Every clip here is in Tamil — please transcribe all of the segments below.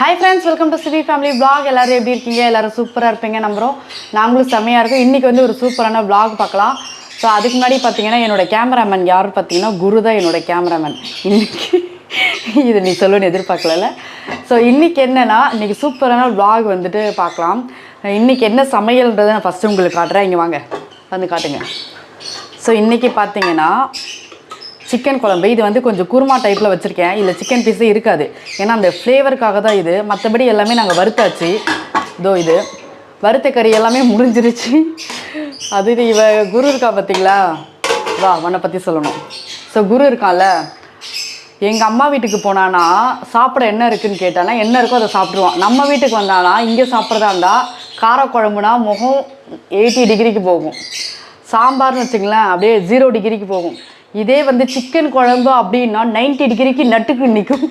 Hi friends welcome to Sivi family vlog எல்லோரும் எப்படி இருக்கீங்க? எல்லோரும் சூப்பராக இருப்பீங்க நம்புகிறோம் நாங்களும் செம்மையாக இருக்கோம். இன்றைக்கி வந்து ஒரு சூப்பரான பிளாக் பார்க்கலாம். ஸோ அதுக்கு முன்னாடி பார்த்தீங்கன்னா என்னோட கேமராமேன் யார் பார்த்தீங்கன்னா குரு தான் என்னோட கேமராமேன் இன்றைக்கி இது நீ சொல்லுன்னு எதிர்பார்க்கல ஸோ இன்றைக்கி என்னன்னா இன்றைக்கி சூப்பரான பிளாக் வந்துட்டு பார்க்கலாம். இன்றைக்கி என்ன சமையல்ன்றதை நான் ஃபஸ்ட்டு உங்களுக்கு காட்டுறேன். இங்கே வாங்க. வந்து காட்டுங்க. ஸோ இன்றைக்கி பார்த்தீங்கன்னா சிக்கன் குழம்பு. இது வந்து கொஞ்சம் குருமா டைப்பில் வச்சுருக்கேன். இல்லை சிக்கன் பீஸே இருக்காது. ஏன்னா அந்த ஃப்ளேவருக்காக தான் இது. மற்றபடி எல்லாமே நாங்கள் வறுத்தாச்சு. இதோ இது. வறுத்த கறி எல்லாமே முடிஞ்சிருச்சு அது இது இவ குரு இருக்கா பார்த்தீங்களா வா உன்னை பற்றி சொல்லணும். ஸோ குரு இருக்கான்ல. எங்கள் அம்மா வீட்டுக்கு போனானா சாப்பிட என்ன இருக்குன்னு கேட்டானா என்ன இருக்கோ அதை சாப்பிட்ருவான் நம்ம வீட்டுக்கு வந்தானா இங்கே சாப்பிட்றதா இருந்தால் காரக்குழம்புனா முகம் எயிட்டி டிகிரிக்கு போகும். சாம்பார்னு வச்சுங்களேன் அப்படியே ஜீரோ டிகிரிக்கு போகும். இதே வந்து சிக்கன் குழம்பு அப்படின்னா 90 டிகிரிக்கு நட்டுக்கு நிற்கும்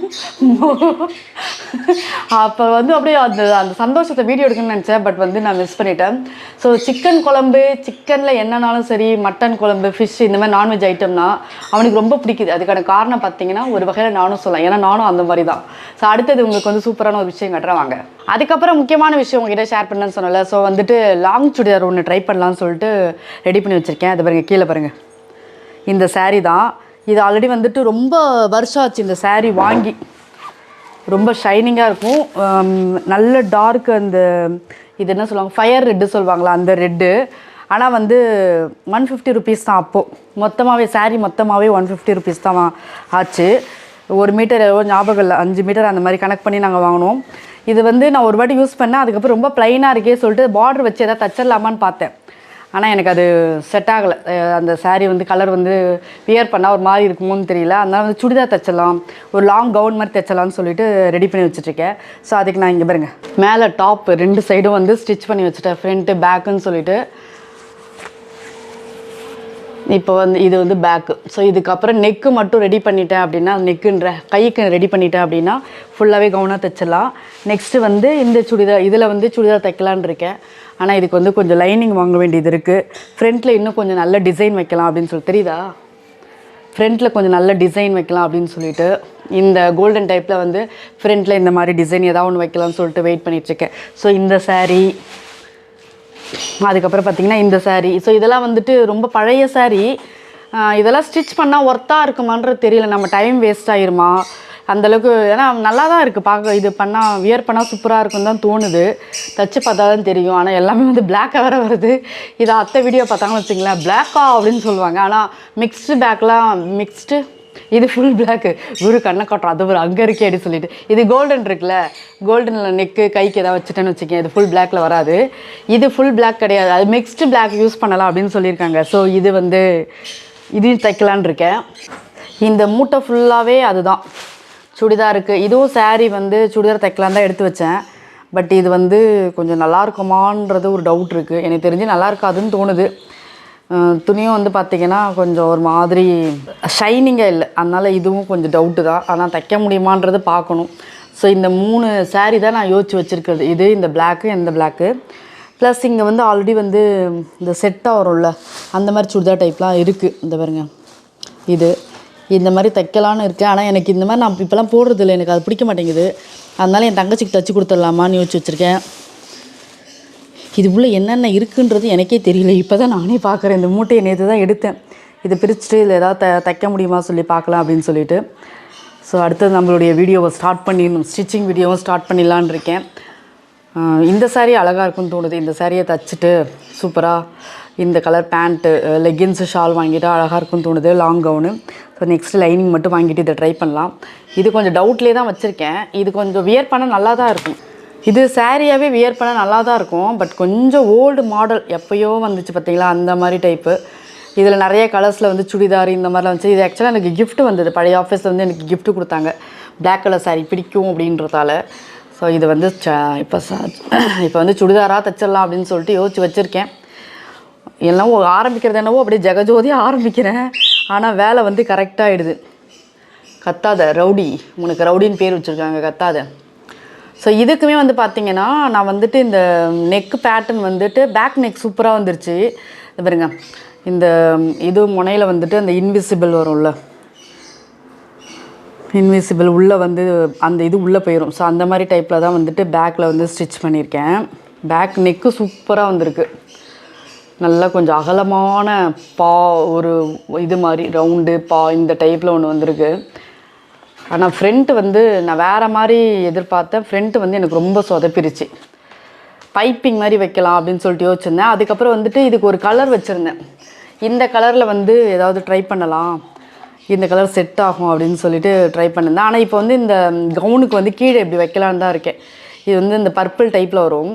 அப்போ வந்து அப்படியே அந்த அந்த சந்தோஷத்தை வீடியோ எடுக்கணும்னு நினச்சேன் பட் வந்து நான் மிஸ் பண்ணிட்டேன். ஸோ சிக்கன் குழம்பு சிக்கனில் என்னனாலும் சரி மட்டன் குழம்பு ஃபிஷ் இந்த மாதிரி நான்வெஜ் ஐட்டம்னா அவனுக்கு ரொம்ப பிடிக்குது. அதுக்கான காரணம் பார்த்தீங்கன்னா ஒரு வகையில் நானும் சொல்லலாம். ஏன்னா நானும் அந்த மாதிரி தான். ஸோ அடுத்தது உங்களுக்கு வந்து சூப்பரான ஒரு விஷயம் கட்டுறேன் வாங்க. அதுக்கப்புறம் முக்கியமான விஷயம் உங்ககிட்ட ஷேர் பண்ணேன்னு சொன்னல ஸோ வந்துட்டு லாங் சுடிதார் ஒன்று ட்ரை பண்ணலான்னு சொல்லிட்டு ரெடி பண்ணி வச்சுருக்கேன். அது பாருங்கள் கீழே பாருங்கள் இந்த சேரீ தான். இது ஆல்ரெடி வந்துட்டு ரொம்ப வருஷம் ஆச்சு இந்த சேரீ வாங்கி. ரொம்ப ஷைனிங்காக இருக்கும். நல்ல டார்க் அந்த இது என்ன சொல்லுவாங்க? ஃபயர் ரெட்டு சொல்லுவாங்களா? அந்த ரெட்டு ஆனால் வந்து ஒன் ஃபிஃப்டி ருபீஸ் தான் அப்போது மொத்தமாகவே சேரீ மொத்தமாகவே ஒன் ஃபிஃப்டி ருபீஸ் தான் ஆச்சு. ஒரு மீட்டர் எவ்வளோ ஞாபகம் இல்லை. அஞ்சு மீட்டர் அந்த மாதிரி கனெக்ட் பண்ணி நாங்கள் வாங்கினோம். இது வந்து நான் ஒரு வாட்டி யூஸ் பண்ணேன். அதுக்கப்புறம் ரொம்ப ப்ளைனாக இருக்கே சொல்லிட்டு பார்டர் வச்சு எதாவது தச்சிடலாமான்னு பார்த்தேன். ஆனால் எனக்கு அது செட் ஆகலை. அந்த சாரீ வந்து கலர் வந்து வியர் பண்ணால் ஒரு மாதிரி இருக்குமோன்னு தெரியல. அதனால் வந்து சுடிதார் தைச்சலாம் ஒரு லாங் கவுன் மாதிரி தைச்சலாம்னு சொல்லிட்டு ரெடி பண்ணி வச்சுட்ருக்கேன். ஸோ அதுக்கு நான் இங்கே பாருங்க. மேலே டாப் ரெண்டு சைடும் வந்து ஸ்டிச் பண்ணி வச்சுட்டேன். ஃப்ரண்ட்டு பேக்குன்னு சொல்லிட்டு. இப்போ வந்து இது வந்து பேக்கு ஸோ இதுக்கப்புறம் நெக்கு மட்டும் ரெடி பண்ணிட்டேன் அப்படின்னா நெக்குன்ற கைக்கு ரெடி பண்ணிட்டேன் அப்படின்னா ஃபுல்லாகவே கவுனாக தைச்சிடலாம். நெக்ஸ்ட்டு வந்து இந்த சுடிதார் இதில் வந்து சுடிதார் தைக்கலான்னு இருக்கேன். ஆனால் இதுக்கு வந்து கொஞ்சம் லைனிங் வாங்க வேண்டியது இருக்குது ஃப்ரண்ட்டில் இன்னும் கொஞ்சம் நல்ல டிசைன் வைக்கலாம் அப்படின்னு சொல்லி தெரியுதா? ஃப்ரண்ட்டில் கொஞ்சம் நல்ல டிசைன் வைக்கலாம் அப்படின்னு சொல்லிட்டு இந்த கோல்டன் டைப்பில் வந்து ஃப்ரண்ட்டில் இந்த மாதிரி டிசைன் ஏதாவது ஒன்று வைக்கலாம்னு சொல்லிட்டு வெயிட் பண்ணிகிட்ருக்கேன் ஸோ இந்த சாரீ அதுக்கப்புறம் பார்த்தீங்கன்னா இந்த சாரீ ஸோ இதெல்லாம் வந்துட்டு ரொம்ப பழைய சாரீ இதெல்லாம் ஸ்டிச் பண்ணால் ஒர்த்தாக இருக்குமான்றது தெரியல. நம்ம டைம் வேஸ்ட் ஆயிருமா? அந்தளவுக்கு ஏன்னா நல்லா தான் இருக்குது பார்க்க இது பண்ணால் வியர் பண்ணால் சூப்பராக இருக்குன்னு தான் தோணுது. தச்சு பார்த்தா தான் தெரியும். ஆனால் எல்லாமே வந்து பிளாக்காக வேறு வருது. இதை அத்தை வீடியோ பார்த்தாங்கன்னு வச்சுங்களேன் பிளாக்கா அப்படின்னு சொல்லுவாங்க. ஆனால் மிக்ஸ்டு பேக்லாம் மிக்ஸ்டு இது ஃபுல் பிளாக்கு குரு கண்ணை காட்டுறோம் அது ஒரு அங்கே இருக்கே அப்படின்னு சொல்லிட்டு. இது கோல்டன் இருக்குல்ல. கோல்டனில் நெக்கு கைக்கு ஏதாவது வச்சுட்டேன்னு வச்சுக்கேன் இது ஃபுல் பிளாக்கில் வராது. இது ஃபுல் பிளாக் கிடையாது. அது மிக்ஸ்டு பிளாக் யூஸ் பண்ணலாம் அப்படின்னு சொல்லியிருக்காங்க. ஸோ இது வந்து இதையும் தைக்கலான் இருக்கேன். இந்த மூட்டை ஃபுல்லாகவே அதுதான். சுடிதாருக்கு. இதுவும் சேரீ வந்து சுடிதார் தைக்கலாம் தான் எடுத்து வச்சேன். பட் இது வந்து கொஞ்சம் நல்லா இருக்குமான்றது ஒரு டவுட் இருக்குது எனக்கு தெரிஞ்சு நல்லா இருக்காதுன்னு தோணுது. துணியும் வந்து பார்த்திங்கன்னா கொஞ்சம் ஒரு மாதிரி ஷைனிங்காக இல்லை. அதனால் இதுவும் கொஞ்சம் டவுட்டு தான். ஆனால் தைக்க முடியுமான்றது பார்க்கணும். ஸோ இந்த மூணு சாரீ தான் நான் யோசிச்சு வச்சுருக்கிறது. இது இந்த பிளாக்கு இந்த பிளாக்கு ப்ளஸ் இங்கே வந்து ஆல்ரெடி வந்து இந்த செட்டாக வரும்ல. அந்த மாதிரி சுடிதார் டைப்லாம் இருக்குது இந்த பாருங்க. இது. இந்த மாதிரி தைக்கலான்னு இருக்கேன். ஆனால் எனக்கு இந்த மாதிரி நான் இப்போலாம் போடுறது இல்லை எனக்கு அது பிடிக்க மாட்டேங்குது. அதனால் என் தங்கச்சிக்கு தச்சு கொடுத்துடலாமான்னு யோசிச்சு வச்சுருக்கேன். இது உள்ளே என்னென்ன இருக்குன்றது எனக்கே தெரியல. இப்போ தான் நானே பார்க்குறேன். இந்த மூட்டையை நேற்று தான் எடுத்தேன். இதை பிரிச்சுட்டு இதில் ஏதாவது த தைக்க முடியுமா சொல்லி பார்க்கலாம் அப்படின்னு சொல்லிட்டு. ஸோ அடுத்தது நம்மளுடைய வீடியோவை ஸ்டார்ட் பண்ணிடணும் ஸ்டிச்சிங் வீடியோவும் ஸ்டார்ட் பண்ணிடலான் இருக்கேன். இந்த சாரீ அழகாக இருக்கும்னு தோணுது. இந்த சாரியை தச்சுட்டு சூப்பராக இந்த கலர் பேண்ட்டு லெகின்ஸு ஷால் வாங்கிட்டு அழகாக இருக்கும்னு தோணுது. Long gown so next lining மட்டும் வாங்கிட்டு இதை ட்ரை பண்ணலாம். இது கொஞ்சம் டவுட்லேயே தான் வச்சுருக்கேன். இது கொஞ்சம் வியர் பண்ண நல்லா தான் இருக்கும். இது சாரியாகவே வியர் பண்ண நல்லா தான் இருக்கும். பட் கொஞ்சம் ஓல்டு மாடல் எப்போயோ வந்துச்சு பார்த்தீங்களா? அந்த மாதிரி டைப்பு இதில் நிறைய கலர்ஸில் வந்து சுடிதார் இந்த மாதிரிலாம் வந்துச்சு. இது ஆக்சுவலாக எனக்கு கிஃப்ட் வந்தது. பழைய ஆஃபீஸில் வந்து எனக்கு கிஃப்ட் கொடுத்தாங்க. பிளாக் கலர் சாரி பிடிக்கும் அப்படின்றதால. ஸோ இது வந்து ச இப்போ ச இப்போ வந்து சுடிதாராக தைச்சிடலாம் அப்படின்னு சொல்லிட்டு யோசிச்சு வச்சுருக்கேன். எல்லாம் ஆரம்பிக்கிறது என்னவோ அப்படியே ஜெகஜோதியாக ஆரம்பிக்கிறேன். ஆனால் வேலை வந்து கரெக்டாகிடுது கத்தாத ரவுடி. உனக்கு ரவுடின்னு பேர் வச்சுருக்காங்க கத்தாத. ஸோ இதுக்குமே வந்து பார்த்தீங்கன்னா நான் வந்துட்டு இந்த நெக்கு பேட்டர்ன் வந்துட்டு பேக் நெக் சூப்பராக வந்துருச்சு. பாருங்க. இந்த இது முனையில் வந்துட்டு அந்த இன்விசிபிள் வரும்ல. இன்விசிபிள் உள்ளே வந்து அந்த இது உள்ளே போயிடும் ஸோ அந்த மாதிரி டைப்பில் தான் வந்துட்டு பேக்கில் வந்து ஸ்டிச் பண்ணியிருக்கேன். பேக் நெக்கு சூப்பராக வந்திருக்கு. நல்லா கொஞ்சம் அகலமான பா ஒரு இது மாதிரி ரவுண்டு பா இந்த டைப்பில் ஒன்று வந்திருக்கு. ஆனால் ஃப்ரண்ட்டு வந்து நான் வேறு மாதிரி எதிர்பார்த்தேன். ஃப்ரண்ட்டு வந்து எனக்கு ரொம்ப சொதப்பிருச்சு. பைப்பிங் மாதிரி வைக்கலாம் அப்படின்னு சொல்லிட்டு யோசிச்சிருந்தேன். அதுக்கப்புறம் வந்துட்டு இதுக்கு ஒரு கலர் வச்சுருந்தேன். இந்த கலரில் வந்து ஏதாவது ட்ரை பண்ணலாம். இந்த கலர் செட் ஆகும் அப்படின்னு சொல்லிட்டு ட்ரை பண்ணியிருந்தேன் ஆனால் இப்போ வந்து இந்த கவுனுக்கு வந்து கீழே இப்படி வைக்கலான்னு தான் இருக்கேன். இது வந்து இந்த பர்பிள் டைப்பில் வரும்.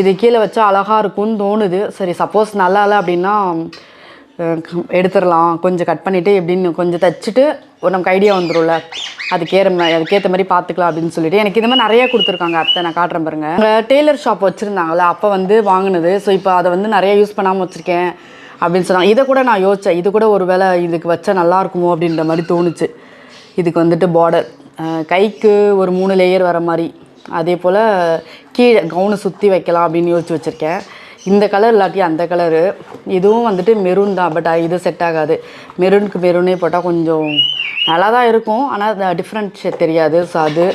இது கீழே வச்சா அழகாக இருக்கும்னு தோணுது. சரி சப்போஸ் நல்லா இல்லை அப்படின்னா எடுத்துடலாம். கொஞ்சம் கட் பண்ணிவிட்டு எப்படின்னு கொஞ்சம் தைச்சிட்டு ஒரு நமக்கு ஐடியா வந்துடும்ல அதுக்கேற அதுக்கேற்ற மாதிரி பார்த்துக்கலாம் அப்படின்னு சொல்லிட்டு. எனக்கு இந்த மாதிரி நிறைய கொடுத்துருக்காங்க அத்தை. நான் காட்டுறேன் பாருங்க. டெய்லர் ஷாப் வச்சுருந்தாங்களே அப்போ வந்து வாங்கினது. ஸோ இப்போ அதை வந்து நிறைய யூஸ் பண்ணாமல் வச்சுருக்கேன் அப்படின்னு சொன்னாங்க. இதை கூட நான் யோசித்தேன் இது கூட ஒரு வேளை இதுக்கு வச்சா நல்லா இருக்குமோ அப்படின்ற மாதிரி தோணுச்சு. இதுக்கு வந்துட்டு பார்டர் கைக்கு ஒரு மூணு லேயர் வர மாதிரி. அதே போல் கீழே கவுனை சுற்றி வைக்கலாம் அப்படின்னு யோசிச்சு வச்சுருக்கேன். இந்த கலர் இல்லாட்டி அந்த கலரு இதுவும் வந்துட்டு மெரூன் தான் பட் இது செட் ஆகாது. மெரூனுக்கு மெரூனே போட்டால் கொஞ்சம் நல்லா தான் இருக்கும் ஆனால் டிஃப்ரெண்ட் தெரியாது. ஸோ அது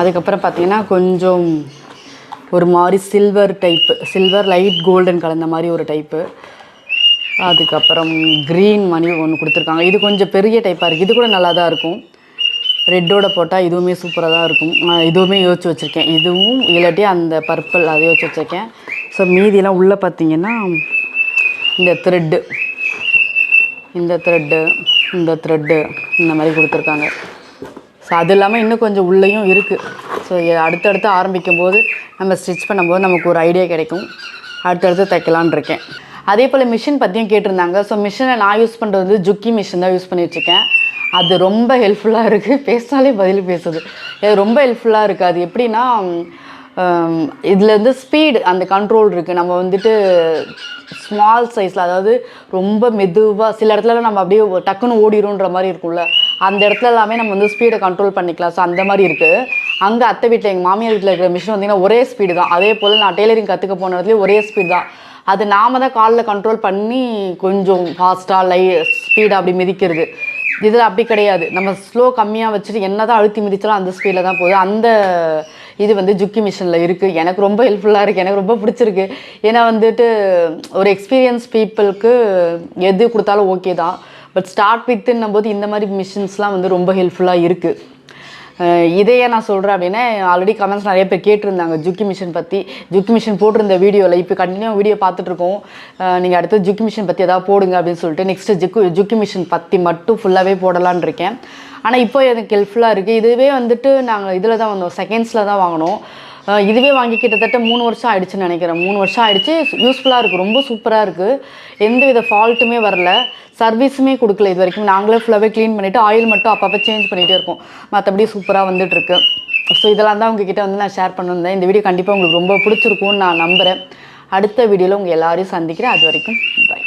அதுக்கப்புறம் பார்த்தீங்கன்னா கொஞ்சம் ஒரு மாதிரி silver type silver light golden கலந்த மாதிரி ஒரு டைப்பு அதுக்கப்புறம் க்ரீன் மணி ஒன்று கொடுத்துருக்காங்க. இது கொஞ்சம் பெரிய டைப்பாக இருக்குது இது கூட நல்லா தான் இருக்கும். ரெட்டோட போட்டால் இதுவுமே சூப்பராக தான் இருக்கும். நான் இதுவுமே யோசிச்சு வச்சுருக்கேன். இதுவும் இல்லாட்டி அந்த பர்பிள் அதை யோசிச்சு வச்சுருக்கேன். ஸோ மீதியெல்லாம் உள்ளே பார்த்தீங்கன்னா இந்த த்ரெட்டு இந்த த்ரெட்டு இந்த த்ரெட்டு இந்த மாதிரி கொடுத்துருக்காங்க. ஸோ அது இல்லாமல் இன்னும் கொஞ்சம் உள்ளேயும் இருக்குது ஸோ அடுத்தடுத்து ஆரம்பிக்கும் போது நம்ம ஸ்டிச் பண்ணும்போது நமக்கு ஒரு ஐடியா கிடைக்கும். அடுத்தடுத்து தைக்கலான்னு இருக்கேன். அதே போல் மிஷின் பற்றியும் கேட்டிருந்தாங்க. ஸோ மிஷினை நான் யூஸ் பண்ணுறது வந்து ஜுக்கி மிஷின் தான் யூஸ் பண்ணிகிட்ருக்கேன் அது ரொம்ப ஹெல்ப்ஃபுல்லாக இருக்குது பேசினாலே பதில் பேசுது. இது ரொம்ப ஹெல்ப்ஃபுல்லாக இருக்குது அது எப்படின்னா இதில் ஸ்பீடு அந்த கண்ட்ரோல் இருக்குது நம்ம வந்துட்டு ஸ்மால் சைஸில் அதாவது ரொம்ப மெதுவாக சில இடத்துல நம்ம அப்படியே டக்குன்னு ஓடிடும்ன்ற மாதிரி இருக்கும்ல. அந்த இடத்துல எல்லாமே நம்ம வந்து ஸ்பீடை கண்ட்ரோல் பண்ணிக்கலாம். ஸோ அந்த மாதிரி இருக்குது அங்கே அத்தை வீட்டில் எங்கள் மாமியார் வீட்டில் இருக்கிற மிஷின் வந்தீங்கன்னா ஒரே ஸ்பீடு தான். அதே போல் நான் டெய்லரிங் கற்றுக்க போன இடத்துல ஒரே ஸ்பீடு தான். அது நாம தான் காலில் கண்ட்ரோல் பண்ணி கொஞ்சம் ஃபாஸ்ட்டாக லை ஸ்பீடாக அப்படி மிதிக்கிறது. இதில் அப்படி கிடையாது. நம்ம ஸ்லோ கம்மியாக வச்சுட்டு என்ன தான் அழுத்தி மிதிச்சாலும் அந்த ஸ்பீடில் தான் போகுது. அந்த இது வந்து ஜுக்கி மிஷினில் இருக்குது எனக்கு ரொம்ப ஹெல்ப்ஃபுல்லாக இருக்குது எனக்கு ரொம்ப பிடிச்சிருக்கு. ஏன்னா வந்துட்டு ஒரு எக்ஸ்பீரியன்ஸ் பீப்புளுக்கு எது கொடுத்தாலும் ஓகே தான். பட் ஸ்டார்ட் வித்துன்னும் போது இந்த மாதிரி மிஷின்ஸ்லாம் வந்து ரொம்ப ஹெல்ப்ஃபுல்லாக இருக்குது இதையே நான் சொல்கிறேன் அப்படின்னா ஆல்ரெடி கமெண்ட்ஸ் நிறைய பேர் கேட்டிருந்தாங்க. ஜுக்கி மிஷின் பற்றி ஜுக்கி மிஷின் போட்டிருந்த வீடியோவில் இப்போ கண்டினியூ வீடியோ பார்த்துட்ருக்கோம் நீங்கள் அடுத்து ஜுக்கி மிஷின் பற்றி எதாவது போடுங்க அப்படின்னு சொல்லிட்டு நெக்ஸ்ட்டு ஜுக்கு ஜுக்கி மிஷின் பற்றி மட்டும் ஃபுல்லாகவே போடலான்னு இருக்கேன். ஆனால் இப்போ எனக்கு ஹெல்ப்ஃபுல்லாக இருக்குது இதுவே வந்துட்டு நாங்கள் இதில் தான் வந்தோம். செகண்ட்ஸில் தான் வாங்கினோம். இதுவே வாங்கி கிட்டத்தட்ட மூணு வருஷம் ஆயிடுச்சுன்னு நினைக்கிறேன். மூணு வருஷம் ஆயிடுச்சு. யூஸ்ஃபுல்லாக இருக்குது ரொம்ப சூப்பராக இருக்குது எந்த வித ஃபால்ட்டுமே வரல சர்வீஸுமே கொடுக்கல இது வரைக்கும். நாங்களே ஃபுல்லாகவே க்ளீன் பண்ணிவிட்டு ஆயில் மட்டும் அப்பப்போ சேஞ்ச் பண்ணிகிட்டே இருக்கோம். மற்றபடி சூப்பராக வந்துட்டுருக்கு ஸோ இதெல்லாம் தான் உங்ககிட்ட வந்து நான் ஷேர் பண்ணிருந்தேன் இந்த வீடியோ கண்டிப்பாக உங்களுக்கு ரொம்ப பிடிச்சிருக்கும்னு நான் நம்புகிறேன் அடுத்த வீடியோவில் உங்கள் எல்லாரையும் சந்திக்கிறேன். அது வரைக்கும் பை